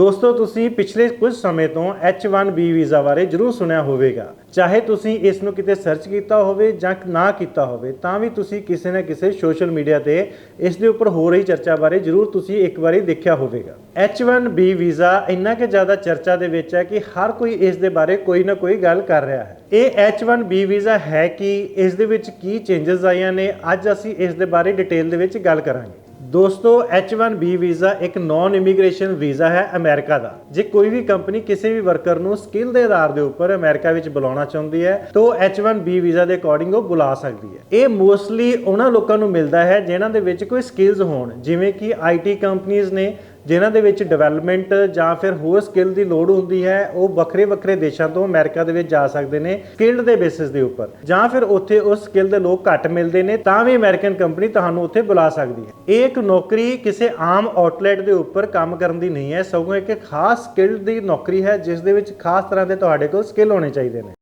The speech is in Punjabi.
ਦੋਸਤੋ, ਤੁਸੀਂ ਪਿਛਲੇ ਕੁਝ ਸਮੇਂ ਤੋਂ H1B ਵੀਜ਼ਾ ਬਾਰੇ ਜ਼ਰੂਰ ਸੁਣਿਆ ਹੋਵੇਗਾ। ਚਾਹੇ ਤੁਸੀਂ ਇਸ ਨੂੰ ਕਿਤੇ ਸਰਚ ਕੀਤਾ ਹੋਵੇ ਜਾਂ ਨਾ ਕੀਤਾ ਹੋਵੇ, ਤਾਂ ਵੀ ਤੁਸੀਂ ਕਿਸੇ ਨਾ ਕਿਸੇ ਸੋਸ਼ਲ ਮੀਡੀਆ ਤੇ ਇਸ ਦੇ ਉੱਪਰ ਹੋ ਰਹੀ ਚਰਚਾ ਬਾਰੇ ਜ਼ਰੂਰ ਤੁਸੀਂ ਇੱਕ ਵਾਰੀ ਦੇਖਿਆ ਹੋਵੇਗਾ। H1B ਵੀਜ਼ਾ ਇੰਨਾ ਕਿ ਜ਼ਿਆਦਾ ਚਰਚਾ ਦੇ ਵਿੱਚ ਹੈ ਕਿ ਹਰ ਕੋਈ ਇਸ ਦੇ ਬਾਰੇ ਕੋਈ ਨਾ ਕੋਈ ਗੱਲ ਕਰ ਰਿਹਾ ਹੈ। ਇਹ H1B ਵੀਜ਼ਾ ਹੈ ਕਿ ਇਸ ਦੇ ਵਿੱਚ ਕੀ ਚੇਂਜਸ ਆਈਆਂ ਨੇ, ਅੱਜ ਅਸੀਂ ਇਸ ਦੇ ਬਾਰੇ ਡਿਟੇਲ ਦੇ ਵਿੱਚ ਗੱਲ ਕਰਾਂਗੇ। ਦੋਸਤੋ H1B ਵੀਜ਼ਾ ਇੱਕ ਨਾਨ ਇਮੀਗ੍ਰੇਸ਼ਨ ਵੀਜ਼ਾ ਹੈ ਅਮਰੀਕਾ ਦਾ। ਜੇ ਕੋਈ ਵੀ ਕੰਪਨੀ ਕਿਸੇ ਵੀ ਵਰਕਰ ਨੂੰ ਸਕਿੱਲ ਦੇ ਆਧਾਰ ਦੇ ਉੱਪਰ ਅਮਰੀਕਾ ਵਿੱਚ ਬੁਲਾਉਣਾ ਚਾਹੁੰਦੀ ਹੈ, ਤਾਂ ਉਹ H1B ਵੀਜ਼ਾ ਦੇ ਅਕੋਰਡਿੰਗ ਉਹ ਬੁਲਾ ਸਕਦੀ ਹੈ। ਇਹ ਮੋਸਟਲੀ ਉਹਨਾਂ ਲੋਕਾਂ ਨੂੰ ਮਿਲਦਾ ਹੈ ਜਿਨ੍ਹਾਂ ਦੇ ਵਿੱਚ ਕੋਈ ਸਕਿੱਲਸ ਹੋਣ, ਜਿਵੇਂ ਕਿ IT ਕੰਪਨੀਆਂ ਨੇ ਜਿਨ੍ਹਾਂ ਦੇ ਵਿੱਚ ਡਿਵੈਲਪਮੈਂਟ ਜਾਂ ਫਿਰ ਹੋਰ ਸਕਿੱਲ ਦੀ ਲੋੜ ਹੁੰਦੀ ਹੈ, ਉਹ ਵੱਖਰੇ ਵੱਖਰੇ ਦੇਸ਼ਾਂ ਤੋਂ ਅਮਰੀਕਾ ਦੇ ਵਿੱਚ ਜਾ ਸਕਦੇ ਨੇ ਸਕਿੱਲਡ ਦੇ ਬੇਸਿਸ ਦੇ ਉੱਪਰ। ਜਾਂ ਫਿਰ ਉੱਥੇ ਉਸ ਸਕਿੱਲ ਦੇ ਲੋਕ ਘੱਟ ਮਿਲਦੇ ਨੇ, ਤਾਂ ਵੀ ਅਮਰੀਕਨ ਕੰਪਨੀ ਤੁਹਾਨੂੰ ਉੱਥੇ ਬੁਲਾ ਸਕਦੀ ਹੈ। ਇਹ ਇੱਕ ਨੌਕਰੀ ਕਿਸੇ ਆਮ ਆਊਟਲੈਟ ਦੇ ਉੱਪਰ ਕੰਮ ਕਰਨ ਦੀ ਨਹੀਂ ਹੈ, ਸਗੋਂ ਇੱਕ ਖਾਸ ਸਕਿੱਲ ਦੀ ਨੌਕਰੀ ਹੈ, ਜਿਸ ਦੇ ਵਿੱਚ ਖਾਸ ਤਰ੍ਹਾਂ ਦੇ ਤੁਹਾਡੇ ਕੋਲ ਸਕਿੱਲ ਹੋਣੇ ਚਾਹੀਦੇ ਨੇ।